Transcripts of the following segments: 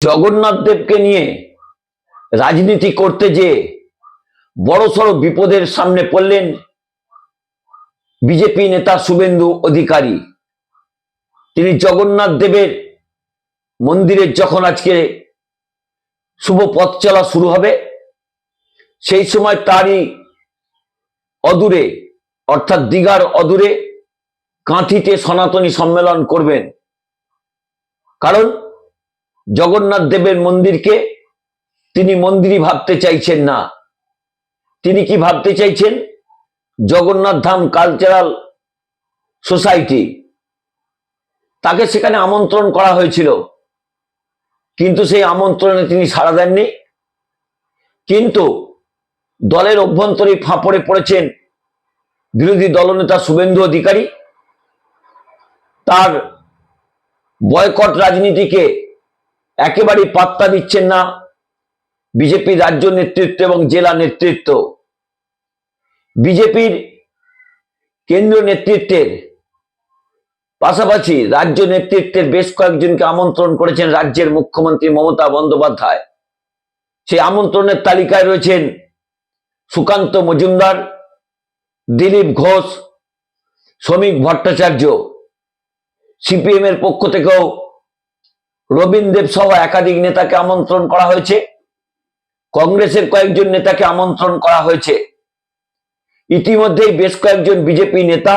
জগন্নাথ দেবকে নিয়ে রাজনীতি করতে যে বড়সড় বিপদের সামনে পড়লেন বিজেপি নেতা শুভেন্দু অধিকারী। তিনি জগন্নাথ দেবের মন্দিরের যখন আজকে শুভ পথ চলা শুরু হবে, সেই সময় তারই অদূরে, অর্থাৎ দিঘার অদূরে কাঁথিতে সনাতনী সম্মেলন করবেন। কারণ জগন্নাথ দেবের মন্দিরকে তিনি মন্দিরই ভাবতে চাইছেন না। তিনি কি ভাবতে চাইছেন? জগন্নাথ ধাম কালচারাল সোসাইটি তাকে সেখানে আমন্ত্রণ করা হয়েছিল। কিন্তু সেই আমন্ত্রণে তিনি সাড়া দেননি। কিন্তু দলের অভ্যন্তরে ফাঁপড়ে পড়েছেন বিরোধী দলনেতা শুভেন্দু অধিকারী। তার বয়কট রাজনীতিকে একেবারেই পাত্তা দিচ্ছেন না বিজেপি রাজ্য নেতৃত্ব এবং জেলা নেতৃত্ব। বিজেপির কেন্দ্রীয় নেতৃত্বের পাশাপাশি রাজ্য নেতৃত্বের বেশ কয়েকজনকে আমন্ত্রণ করেছেন রাজ্যের মুখ্যমন্ত্রী মমতা বন্দ্যোপাধ্যায়। সেই আমন্ত্রণের তালিকায় রয়েছেন সুকান্ত মজুমদার, দিলীপ ঘোষ, শ্রমিক ভট্টাচার্য। সিপিএম এর পক্ষ থেকেও রবীন দেব সহ একাধিক নেতাকে আমন্ত্রণ করা হয়েছে। কংগ্রেসের কয়েকজন নেতাকে আমন্ত্রণ করা হয়েছে। ইতিমধ্যেই বেশ কয়েকজন বিজেপি নেতা,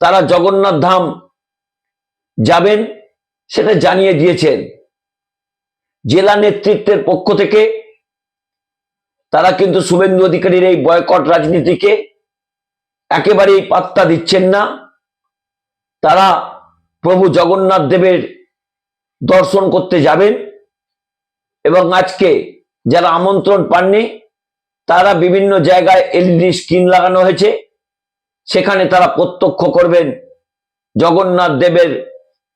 তারা জগন্নাথ ধাম যাবেন সেটা জানিয়ে দিয়েছেন। জেলা নেতৃত্বের পক্ষ থেকে তারা কিন্তু শুভেন্দু অধিকারীর এই বয়কট রাজনীতিকে একেবারেই পাত্তা দিচ্ছেন না। তারা প্রভু জগন্নাথ দেবের দর্শন করতে যাবেন। এবং আজকে যারা আমন্ত্রণ পাননি, তারা বিভিন্ন জায়গায় এলইডি স্ক্রিন লাগানো হয়েছে। সেখানে তারা প্রত্যক্ষ করবেন জগন্নাথ দেবের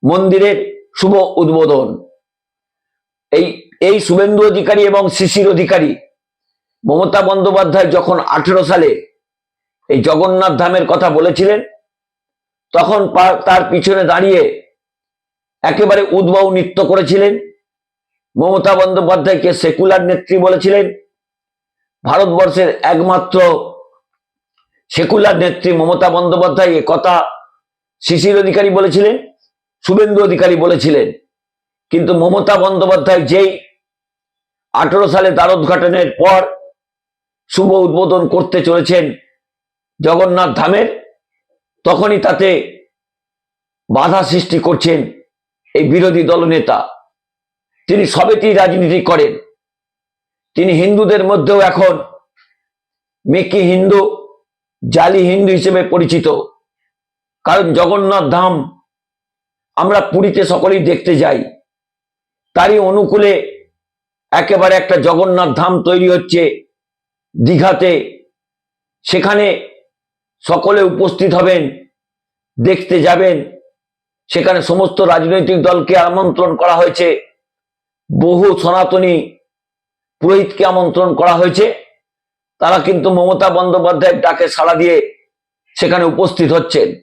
মন্দিরের শুভ উদ্বোধন। এই এই শুভেন্দু অধিকারী এবং শিশির অধিকারী, মমতা বন্দ্যোপাধ্যায় যখন আঠেরো সালে এই জগন্নাথ ধামের কথা বলেছিলেন, তখন তার পিছনে দাঁড়িয়ে একেবারে উদ্বাউ নৃত্য করেছিলেন। মমতা বন্দ্যোপাধ্যায়কে সেকুলার নেত্রী বলেছিলেন। ভারতবর্ষের একমাত্র সেকুলার নেত্রী মমতা বন্দ্যোপাধ্যায় এ কথা শিশির অধিকারী বলেছিলেন, শুভেন্দু অধিকারী বলেছিলেন। কিন্তু মমতা বন্দ্যোপাধ্যায় যেই আঠেরো সালে দ্বারোদ্ঘাটনের পর শুভ উদ্বোধন করতে চলেছেন জগন্নাথ ধামের, তখনই তাতে বাধা সৃষ্টি করছেন এই বিরোধী দলনেতা। তিনি সবেতেই রাজনীতি করেন। তিনি হিন্দুদের মধ্যেও এখন মেকি হিন্দু, জালি হিন্দু হিসেবে পরিচিত। কারণ জগন্নাথ ধাম আমরা পুরীতে সকলেই দেখতে যাই। তারই অনুকূলে একেবারে একটা জগন্নাথ ধাম তৈরি হচ্ছে দীঘাতে। সেখানে সকলে উপস্থিত হবেন, দেখতে যাবেন। সেখানে সমস্ত রাজনৈতিক দলকে আমন্ত্রণ করা হয়েছে। বহু সনাতনী পুরোহিতকে আমন্ত্রণ করা হয়েছে। তারা কিন্তু মমতা বন্দ্যোপাধ্যায়ের ডাকে সাড়া দিয়ে সেখানে উপস্থিত হচ্ছেন।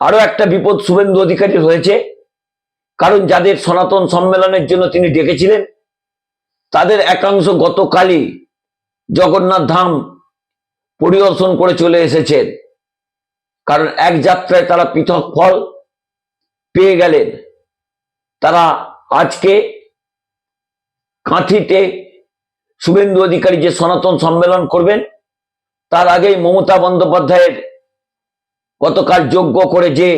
আরও একটা বিপদ শুভেন্দু অধিকারী হয়েছে। কারণ যাদের সনাতন সম্মেলনের জন্য তিনি ডেকেছিলেন, তাদের একাংশ গতকালই জগন্নাথ ধাম পরিদর্শন করে চলে এসেছেন। কারণ এক যাত্রায় তারা পৃথক ফল পেয়ে গেলেন। তারা আজকে কাঁথিতে শুভেন্দু অধিকারী যে সনাতন সম্মেলন করবেন, তার আগেই মমতা বন্দ্যোপাধ্যায়ের গতকাল যোগ্য করে যে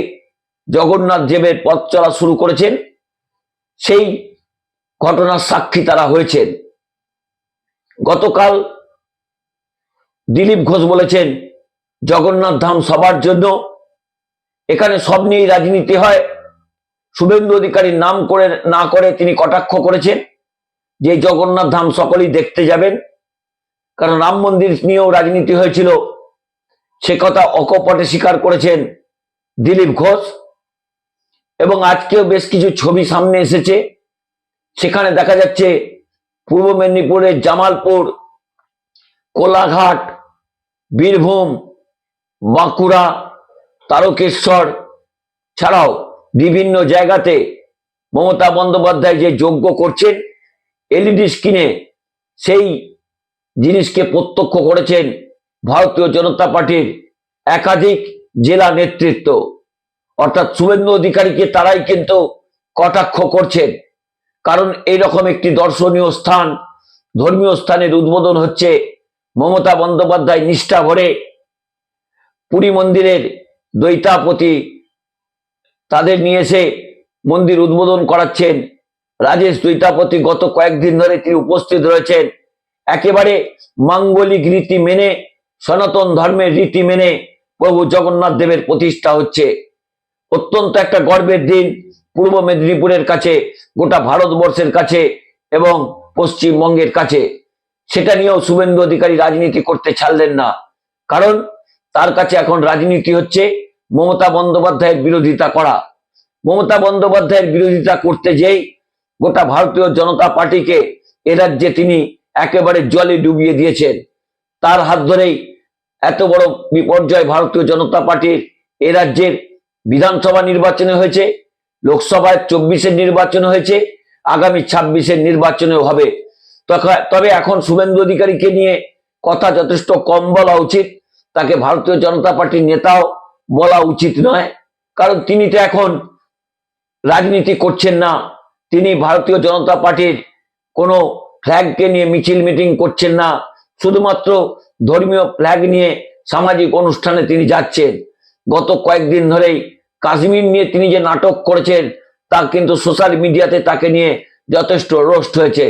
জগন্নাথ দেবের পথ চলা শুরু করেছেন, সেই ঘটনার সাক্ষী তারা হয়েছেন। গতকাল দিলীপ ঘোষ বলেছেন, জগন্নাথ ধাম সবার জন্য, এখানে সব নিয়েই রাজনীতি হয় শুভেন্দু অধিকারীর নাম করে, না করে তিনি কটাক্ষ করেছেন যে জগন্নাথ ধাম সকলেই দেখতে যাবেন। কারণ রাম মন্দির নিয়েও রাজনীতি হয়েছিল। সে কথা অকপটে স্বীকার করেছেন দিলীপ ঘোষ। এবং আজকেও বেশ কিছু ছবি সামনে এসেছে। সেখানে দেখা যাচ্ছে পূর্ব মেদিনীপুরের জামালপুর, কোলাঘাট, বীরভূম, বাঁকুড়া, তারকেশ্বর ছাড়াও বিভিন্ন জায়গাতে মমতা বন্দ্যোপাধ্যায় যে যোগ্য করছেন, এলইডি স্ক্রিনে সেই জিনিসকে প্রত্যক্ষ করেছেন ভারতীয় জনতা পার্টির একাধিক জেলা নেতৃত্ব। অর্থাৎ শুভেন্দু অধিকারীকে তারাই কিন্তু কটাক্ষ করছেন। কারণ এইরকম একটি দর্শনীয় স্থান, ধর্মীয় স্থানের উদ্বোধন হচ্ছে মমতা বন্দ্যোপাধ্যায় নিষ্ঠা ভরে পুরী মন্দিরের দৈতাপতি তাদের নিয়ে এসে মন্দির উদ্বোধন করাচ্ছেন। রাজেশ দৈতাপতি গত কয়েকদিন ধরে তিনি উপস্থিত রয়েছেন। একেবারে মাঙ্গলিক রীতি মেনে, সনাতন ধর্মের রীতি মেনে প্রভু জগন্নাথ দেবের প্রতিষ্ঠা হচ্ছে। অত্যন্ত একটা গর্বের দিন পূর্ব মেদিনীপুরের কাছে, গোটা ভারতবর্ষের কাছে এবং পশ্চিমবঙ্গের কাছে। সেটা নিয়েও শুভেন্দু অধিকারী রাজনীতি করতে ছাড়লেন না। কারণ তার কাছে এখন রাজনীতি হচ্ছে মমতা বন্দ্যোপাধ্যায়ের বিরোধিতা করা। মমতা বন্দ্যোপাধ্যায়ের বিরোধিতা করতে যেই গোটা ভারতীয় জনতা পার্টিকে এ রাজ্যে তিনি একেবারে জলে ডুবিয়ে দিয়েছেন, তার হাত ধরেই এত বড় বিপর্যয় ভারতীয় জনতা পার্টির এ রাজ্যের বিধানসভা নির্বাচনে হয়েছে, লোকসভায় চব্বিশের নির্বাচন হয়েছে, আগামী ছাব্বিশের নির্বাচনেও হবে। তবে এখন শুভেন্দু অধিকারীকে নিয়ে কথা যথেষ্ট কম বলা উচিত, তাকে ভারতীয় জনতা পার্টির নেতাও বলা উচিত নয়। কারণ তিনি তো এখন রাজনীতি করছেন না। তিনি ভারতীয় জনতা পার্টির কোনো ফ্ল্যাগকে নিয়ে মিছিল মিটিং করছেন না। শুধুমাত্র ধর্মীয় ফ্ল্যাগ নিয়ে সামাজিক অনুষ্ঠানে তিনি যাচ্ছেন। গত কয়েকদিন ধরেই কাশ্মীর নিয়ে তিনি যে নাটক করেছেন, তা কিন্তু সোশ্যাল মিডিয়াতে তাকে নিয়ে যথেষ্ট রোস্ট হয়েছে।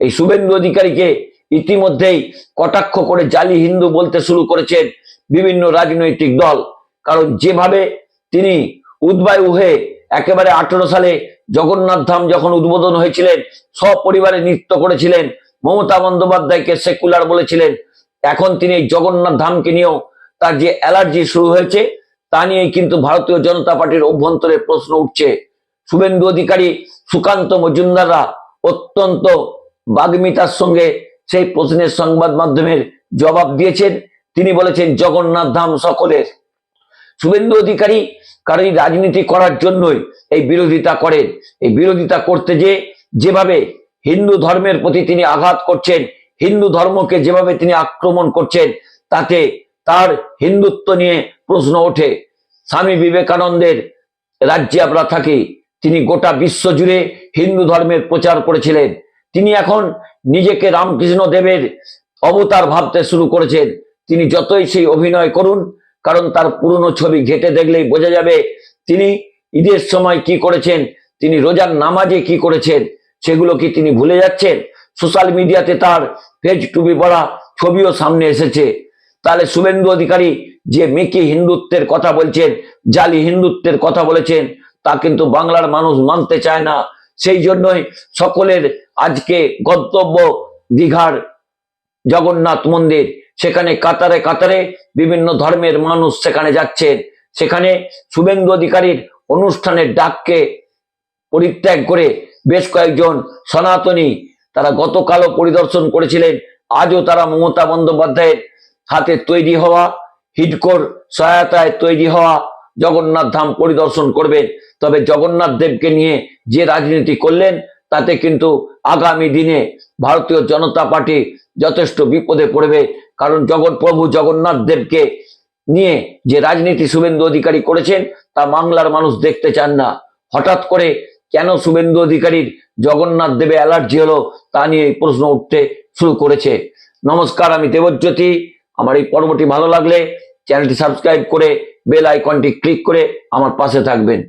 এই শুভেন্দু অধিকারীকে ইতিমধ্যেই কটাক্ষ করে জালি হিন্দু বলতে শুরু করেছেন বিভিন্ন রাজনৈতিক দল। কারণ যেভাবে তিনি উদ্বায়ু হয়ে একেবারে আঠেরো সালে জগন্নাথ ধাম যখন উদ্বোধন হয়েছিলেন, সপরিবারে নৃত্য করেছিলেন, মমতা বন্দ্যোপাধ্যায়কে সেকুলার বলেছিলেন, এখন তিনি এই জগন্নাথ ধামকে নিয়েও তার যে অ্যালার্জি শুরু হয়েছে, তা নিয়েই কিন্তু ভারতীয় জনতা পার্টির অভ্যন্তরে প্রশ্ন উঠছে। শুভেন্দু অধিকারী, সুকান্ত মজুমদাররা অত্যন্ত বাগ্মিতার সঙ্গে সেই প্রশ্নের সংবাদ মাধ্যমের জবাব দিয়েছেন। তিনি বলেছেন, জগন্নাথ ধাম সকলের শুভেন্দু অধিকারী কারণ রাজনীতি করার জন্যই এই বিরোধিতা করেন। এই বিরোধিতা করতে যে, যেভাবে হিন্দু ধর্মের প্রতি তিনি আঘাত করছেন, হিন্দু ধর্মকে যেভাবে তিনি আক্রমণ করছেন, তাতে তার হিন্দুত্ব নিয়ে প্রশ্ন ওঠে। স্বামী বিবেকানন্দের রাজ্যে আমরা থাকি, তিনি গোটা বিশ্ব জুড়ে হিন্দু ধর্মের প্রচার করেছিলেন। তিনি এখন নিজেকে রামকৃষ্ণ দেবের অবতার ভাবতে শুরু করেছেন। তিনি যতই সেই অভিনয় করুন কারণ তার পুরনো ছবি ঘেটে দেখলেই বোঝা যাবে তিনি ঈদের সময় কি করেছেন, তিনি রোজার নামাজে কি করেছেন, সেগুলো কি তিনি ভুলে যাচ্ছেন? সোশ্যাল মিডিয়াতে তার ফেজ টুপি পড়া ছবিও সামনে এসেছে। তাহলে শুভেন্দু অধিকারী যে মেকি হিন্দুত্বের কথা বলছেন, জালি হিন্দুত্বের কথা বলেছেন, তা কিন্তু বাংলার মানুষ মানতে চায় না। সেই জন্যই সকলের আজকে গন্তব্য দীঘার জগন্নাথ মন্দির। সেখানে কাতারে কাতারে বিভিন্ন ধর্মের মানুষ সেখানে যাচ্ছেন সেখানে শুভেন্দু অধিকারীর অনুষ্ঠানের ডাককে পরিত্যাগ করে বেশ কয়েকজন সনাতনী তারা গতকালও পরিদর্শন করেছিলেন। আজও তারা মমতা বন্দ্যোপাধ্যায়ের হাতে তৈরি হওয়া হিডকোর সহায়তায় তৈরি হওয়া জগন্নাথ ধাম পরিদর্শন করবেন। তবে জগন্নাথ দেবকে নিয়ে যে রাজনীতি করলেন, তাতে কিন্তু আগামী দিনে ভারতীয় জনতা পার্টি যথেষ্ট বিপদে পড়বে। কারণ জগৎ প্রভু জগন্নাথ দেবকে নিয়ে যে রাজনীতি শুভেন্দু অধিকারী করেছেন, তা বাংলার মানুষ দেখতে চান না। হঠাৎ করে কেন শুভেন্দু অধিকারীর জগন্নাথ দেবে অ্যালার্জি হলো, তা নিয়ে এই প্রশ্ন উঠতে শুরু করেছে। নমস্কার, আমি দেবজ্যোতি। আমার এই পর্বটি ভালো লাগলে চ্যানেলটি সাবস্ক্রাইব করে বেল আইকনটি ক্লিক করে আমার পাশে থাকবেন।